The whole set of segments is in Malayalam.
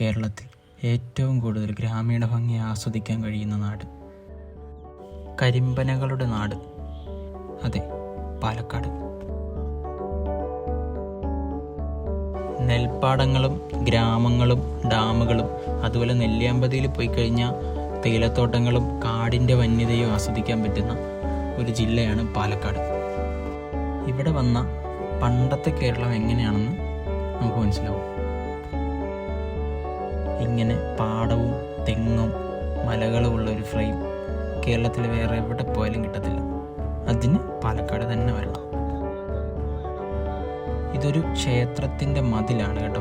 കേരളത്തിൽ ഏറ്റവും കൂടുതൽ ഗ്രാമീണ ഭംഗി ആസ്വദിക്കാൻ കഴിയുന്ന നാട്. കരിമ്പനകളുടെ നാട്. അതെ പാലക്കാട്. നെൽപ്പാടങ്ങളും ഗ്രാമങ്ങളും ഡാമുകളും അതുപോലെ നെല്ലിയാമ്പതിയിൽ പോയി കഴിഞ്ഞാൽ തേയിലത്തോട്ടങ്ങളും കാടിന്റെ വന്യതയും ആസ്വദിക്കാൻ പറ്റുന്ന ഒരു ജില്ലയാണ് പാലക്കാട്. ഇവിടെ വന്ന പണ്ടത്തെ കേരളം എങ്ങനെയാണെന്ന് നമുക്ക് മനസ്സിലാവും. ഇങ്ങനെ പാടവും തെങ്ങും മലകളും ഉള്ള ഒരു ഫ്രെയിം കേരളത്തിൽ വേറെ എവിടെ പോയാലും കിട്ടത്തില്ല. അതിന് പാലക്കാട് തന്നെ വരണം. ഇതൊരു ക്ഷേത്രത്തിന്റെ മതിലാണ് കേട്ടോ.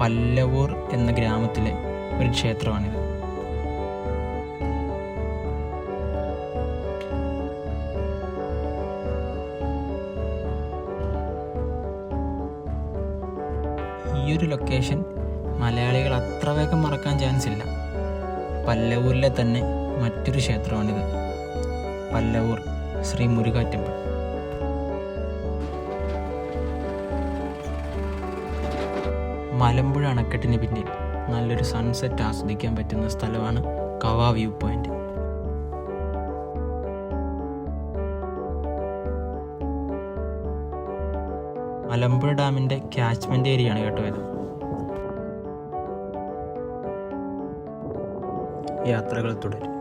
പല്ലവൂർ എന്ന ഗ്രാമത്തിലെ ഒരു ക്ഷേത്രമാണിത്. ഈ ഒരു ലൊക്കേഷൻ മലയാളികൾ അത്ര വേഗം മറക്കാൻ ചാൻസ് ഇല്ല. പല്ലവൂരിലെ തന്നെ മറ്റൊരു ക്ഷേത്രമാണിത്. പല്ലവൂർ ശ്രീ മുരുക ടെമ്പിൾ മലമ്പുഴ അണക്കെട്ടിന് പിന്നിൽ നല്ലൊരു സൺസെറ്റ് ആസ്വദിക്കാൻ പറ്റുന്ന സ്ഥലമാണ് കവാ വ്യൂ പോയിന്റ് മലമ്പുഴ ഡാമിന്റെ ക്യാച്ച്മെന്റ് ഏരിയയാണ് കേട്ടോ ഇത്. യാത്രകൾ തുടരും.